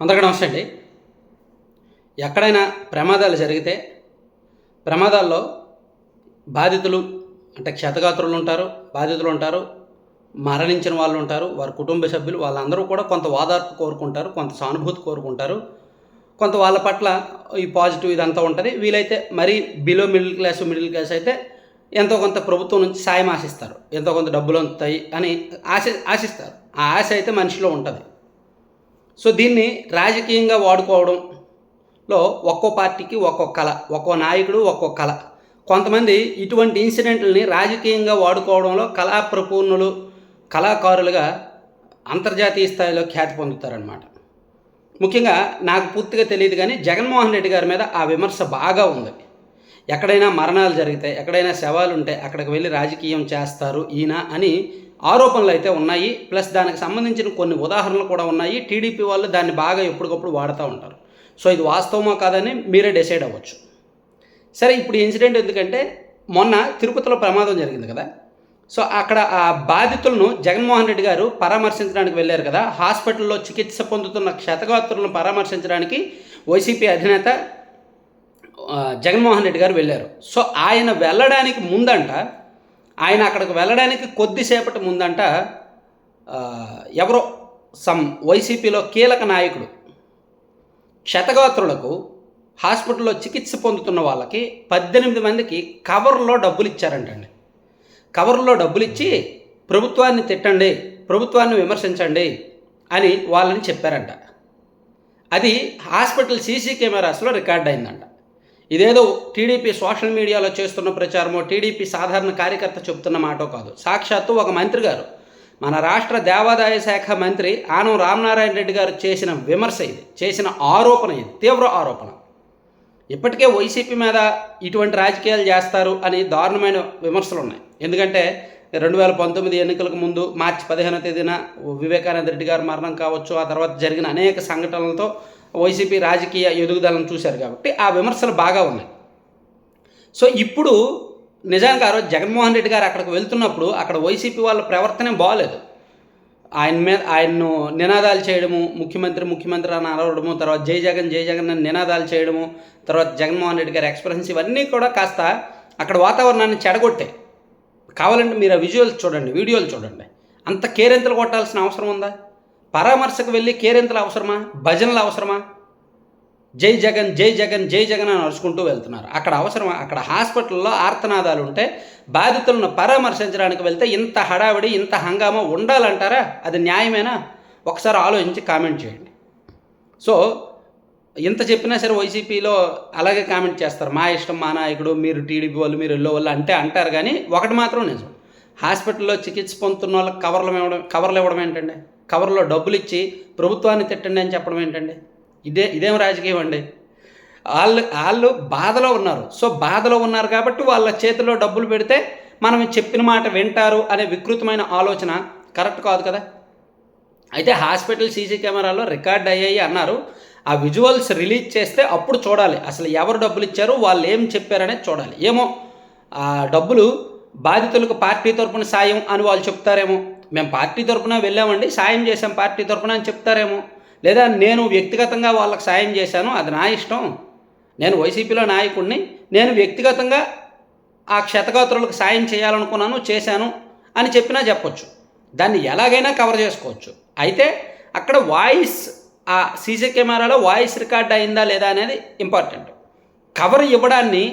అందరికీ నమస్తే అండి. ఎక్కడైనా ప్రమాదాలు జరిగితే ప్రమాదాల్లో బాధితులు అంటే క్షతగాత్రులు ఉంటారు బాధితులు ఉంటారు మరణించిన వాళ్ళు ఉంటారు వారి కుటుంబ సభ్యులు వాళ్ళందరూ కూడా కొంత ఓదార్పు కోరుకుంటారు కొంత సానుభూతి కోరుకుంటారు కొంత వాళ్ళ పట్ల ఈ పాజిటివ్ ఇదంతా ఉంటుంది. వీలైతే మరీ below middle class middle class అయితే ఎంతో కొంత ప్రభుత్వం నుంచి సాయం ఆశిస్తారు. ఎంతో కొంత డబ్బులు అందుతాయి అని ఆశ ఆశిస్తారు. ఆ ఆశ అయితే మనిషిలో ఉంటుంది. సో దీన్ని రాజకీయంగా వాడుకోవడంలో ఒక్కో పార్టీకి ఒక్కో కళ ఒక్కో నాయకుడు ఒక్కో కళ. కొంతమంది ఇటువంటి ఇన్సిడెంట్లని రాజకీయంగా వాడుకోవడంలో కళా ప్రపూర్ణులు కళాకారులుగా అంతర్జాతీయ స్థాయిలో ఖ్యాతి పొందుతారనమాట ముఖ్యంగా నాకు పూర్తిగా తెలియదు కానీ జగన్మోహన్ రెడ్డి గారి మీద ఆ విమర్శ బాగా ఉంది. ఎక్కడైనా మరణాలు జరిగితే ఎక్కడైనా శవాలు ఉంటే అక్కడికి వెళ్ళి రాజకీయం చేస్తారు ఈయన అని ఆరోపణలు అయితే ఉన్నాయి. ప్లస్ దానికి సంబంధించిన కొన్ని ఉదాహరణలు కూడా ఉన్నాయి. టీడీపీ వాళ్ళు దాన్ని బాగా ఎప్పటికప్పుడు వాడుతూ ఉంటారు. సో ఇది వాస్తవమా కాదని మీరే డిసైడ్ అవ్వచ్చు. సరే ఇప్పుడు ఇన్సిడెంట్ ఎందుకంటే మొన్న తిరుపతిలో ప్రమాదం జరిగింది కదా. సో అక్కడ ఆ బాధితులను జగన్మోహన్ రెడ్డి గారు పరామర్శించడానికి వెళ్ళారు కదా. హాస్పిటల్లో చికిత్స పొందుతున్న క్షతగాత్రులను పరామర్శించడానికి వైసీపీ అధినేత జగన్మోహన్ రెడ్డి గారు వెళ్ళారు. సో ఆయన వెళ్ళడానికి ముందంట ఆయన అక్కడికి వెళ్ళడానికి కొద్దిసేపటి ముందంట ఎవరో సమ్ వైసీపీలో కీలక నాయకుడు. క్షతగాత్రులకు హాస్పిటల్లో చికిత్స పొందుతున్న వాళ్ళకి పద్దెనిమిది మందికి కవర్లో డబ్బులు ఇచ్చారంటండి. కవర్లో డబ్బులు ఇచ్చి ప్రభుత్వాన్ని తిట్టండి ప్రభుత్వాన్ని విమర్శించండి అని వాళ్ళని చెప్పారంట. అది హాస్పిటల్ సీసీ కెమెరాస్లో రికార్డ్ అయిందంట ఇదేదో టీడీపీ సోషల్ మీడియాలో చేస్తున్న ప్రచారమో టీడీపీ సాధారణ కార్యకర్త చెప్తున్న మాటో కాదు. సాక్షాత్తు ఒక మంత్రి గారు. మన రాష్ట్ర దేవాదాయ శాఖ మంత్రి ఆనం రామనారాయణ రెడ్డి గారు చేసిన విమర్శ ఇది చేసిన ఆరోపణ ఇది తీవ్ర ఆరోపణ. ఇప్పటికే వైసీపీ మీద ఇటువంటి రాజకీయాలు చేస్తారు అని దారుణమైన విమర్శలు ఉన్నాయి ఎందుకంటే రెండు వేల పంతొమ్మిది ఎన్నికలకు ముందు మార్చి పదిహేనో తేదీన వివేకానంద రెడ్డి గారు మరణం కావచ్చు ఆ తర్వాత జరిగిన అనేక సంఘటనలతో వైసీపీ రాజకీయ ఎదుగుదలను చూశారు కాబట్టి ఆ విమర్శలు బాగా ఉన్నాయి. సో ఇప్పుడు నిజానికి ఆ రోజు జగన్మోహన్ రెడ్డి గారు అక్కడికి వెళ్తున్నప్పుడు అక్కడ వైసీపీ వాళ్ళ ప్రవర్తనే బాగలేదు ఆయన మీద ఆయన్ను నినాదాలు చేయడము ముఖ్యమంత్రి ముఖ్యమంత్రి అని అరవడము తర్వాత జై జగన్ జై జగన్ అని నినాదాలు చేయడము తర్వాత జగన్మోహన్ రెడ్డి గారి ఎక్స్ప్రెషన్స్ ఇవన్నీ కూడా కాస్త అక్కడ వాతావరణాన్ని చెడగొట్టాయి. కావాలంటే మీరు ఆ విజువల్స్ చూడండి వీడియోలు చూడండి. అంత కేరింతలు కొట్టాల్సిన అవసరం ఉందా? పరామర్శకు వెళ్ళి కేరింతలు అవసరమా? భజనలు అవసరమా? జై జగన్ జై జగన్ జై జగన్ అని అరుచుకుంటూ వెళ్తున్నారు. అక్కడ అవసరం అక్కడ హాస్పిటల్లో ఆర్తనాదాలు ఉంటే బాధితులను పరామర్శించడానికి వెళ్తే ఇంత హడావిడి ఇంత హంగామా ఉండాలంటారా? అది న్యాయమేనా? ఒకసారి ఆలోచించి కామెంట్ చేయండి. సో ఇంత చెప్పినా సరే వైసీపీలో అలాగే కామెంట్ చేస్తారు. మా ఇష్టం మా నాయకుడు మీరు టీడీపీ వాళ్ళు మీరు ఎల్లో వాళ్ళు అంటే అంటారు కానీ ఒకటి మాత్రం నిజం. హాస్పిటల్లో చికిత్స పొందుతున్న వాళ్ళకి కవర్లు ఇవ్వడం కవర్లు ఇవ్వడం ఏంటండి? కవర్లో డబ్బులు ఇచ్చి ప్రభుత్వాన్ని తిట్టండి అని చెప్పడం ఏంటండి? ఇదే ఇదేం రాజకీయం అండి? వాళ్ళు వాళ్ళు బాధలో ఉన్నారు. సో బాధలో ఉన్నారు కాబట్టి వాళ్ళ చేతిలో డబ్బులు పెడితే మనం చెప్పిన మాట వింటారు అనే వికృతమైన ఆలోచన కరెక్ట్ కాదు కదా? అయితే హాస్పిటల్ సీసీ కెమెరాలో రికార్డ్ అయ్యాయి అన్నారు. ఆ విజువల్స్ రిలీజ్ చేస్తే అప్పుడు చూడాలి. అసలు ఎవరు డబ్బులు ఇచ్చారు వాళ్ళు ఏం చెప్పారనేది చూడాలి. ఏమో ఆ డబ్బులు బాధితులకు పార్టీ తరపున సాయం అని వాళ్ళు చెప్తారేమో. మేము పార్టీ తరపున వెళ్ళామండి సాయం చేశాం పార్టీ తరపున అని చెప్తారేమో. లేదా నేను వ్యక్తిగతంగా వాళ్ళకి సాయం చేశాను అది నా ఇష్టం. నేను వైసీపీలో నాయకుడిని నేను వ్యక్తిగతంగా ఆ క్షతగాత్రులకు సాయం చేయాలనుకున్నాను చేశాను అని చెప్పినా చెప్పొచ్చు. దాన్ని ఎలాగైనా కవర్ చేసుకోవచ్చు. అయితే అక్కడ వాయిస్ ఆ సీసీ కెమెరాలో వాయిస్ రికార్డ్ అయిందా లేదా అనేది ఇంపార్టెంట్. కవర్ ఇవ్వడాన్ని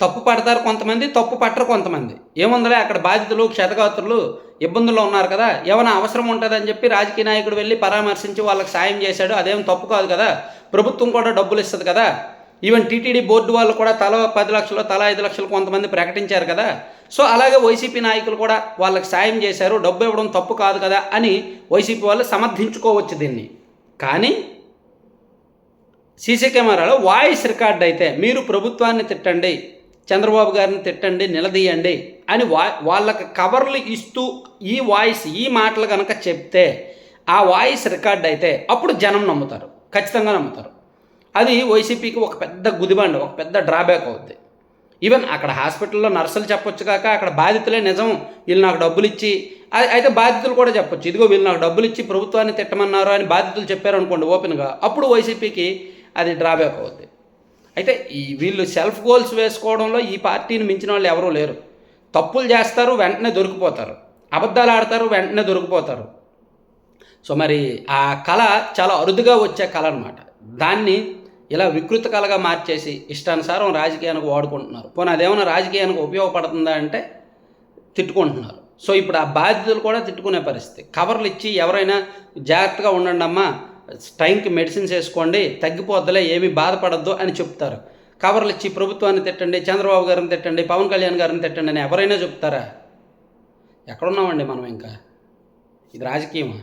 తప్పు పడతారు కొంతమంది తప్పు పట్టరు కొంతమంది. ఏముందలే అక్కడ బాధితులు క్షతగాత్రులు ఇబ్బందుల్లో ఉన్నారు కదా ఏమైనా అవసరం ఉంటుందని చెప్పి రాజకీయ నాయకుడు వెళ్ళి పరామర్శించి వాళ్ళకి సాయం చేశాడు అదేం తప్పు కాదు కదా. ప్రభుత్వం కూడా డబ్బులు ఇస్తుంది కదా. ఈవెన్ టీటీడీ బోర్డు వాళ్ళు కూడా తల పది లక్షలు తల ఐదు లక్షలు కొంతమంది ప్రకటించారు కదా. సో అలాగే వైసీపీ నాయకులు కూడా వాళ్ళకి సాయం చేశారు డబ్బు ఇవ్వడం తప్పు కాదు కదా అని వైసీపీ వాళ్ళు సమర్థించుకోవచ్చు దీన్ని. కానీ సీసీ కెమెరాలో వాయిస్ రికార్డ్ అయితే మీరు ప్రభుత్వాన్ని తిట్టండి. చంద్రబాబు గారిని తిట్టండి నిలదీయండి అని వా వాళ్ళకి కవర్లు ఇస్తూ ఈ వాయిస్ ఈ మాటలు కనుక చెప్తే ఆ వాయిస్ రికార్డ్ అయితే అప్పుడు జనం నమ్ముతారు ఖచ్చితంగా నమ్ముతారు. అది వైసీపీకి ఒక పెద్ద గుదిబండ ఒక పెద్ద డ్రాబ్యాక్ అవుద్ది. ఈవెన్ అక్కడ హాస్పిటల్లో నర్సులు చెప్పొచ్చు కాక అక్కడ బాధితులే నిజం వీళ్ళు నాకు డబ్బులు ఇచ్చి అయితే బాధితులు కూడా చెప్పొచ్చు ఇదిగో వీళ్ళు నాకు డబ్బులు ఇచ్చి ప్రభుత్వాన్ని తిట్టమన్నారు అని బాధితులు చెప్పారు అనుకోండి ఓపెన్గా అప్పుడు వైసీపీకి అది డ్రాబ్యాక్ అవుద్ది. అయితే ఈ వీళ్ళు సెల్ఫ్ గోల్స్ వేసుకోవడంలో ఈ పార్టీని మించిన వాళ్ళు ఎవరూ లేరు. తప్పులు చేస్తారు వెంటనే దొరికిపోతారు. అబద్ధాలు ఆడతారు వెంటనే దొరికిపోతారు. సో మరి ఆ కళ చాలా అరుదుగా వచ్చే కళ అనమాట దాన్ని ఇలా వికృత కళగా మార్చేసి ఇష్టానుసారం రాజకీయానికి వాడుకుంటున్నారు. పోనీ అదేమైనా రాజకీయానికి ఉపయోగపడుతుందా అంటే తిట్టుకుంటున్నారు. సో ఇప్పుడు ఆ బాధ్యతలు కూడా తిట్టుకునే పరిస్థితి. కవర్లు ఇచ్చి ఎవరైనా జాగ్రత్తగా ఉండండి అమ్మా టైంకి మెడిసిన్స్ వేసుకోండి తగ్గిపోద్దులే ఏమీ బాధపడద్దు అని చెప్తారు. కవర్లు ఇచ్చి ప్రభుత్వాన్ని తిట్టండి చంద్రబాబు గారిని తిట్టండి పవన్ కళ్యాణ్ గారిని తిట్టండి అని ఎవరైనా చెప్తారా? ఎక్కడున్నామండి మనం ఇంకా? ఇది రాజకీయమా?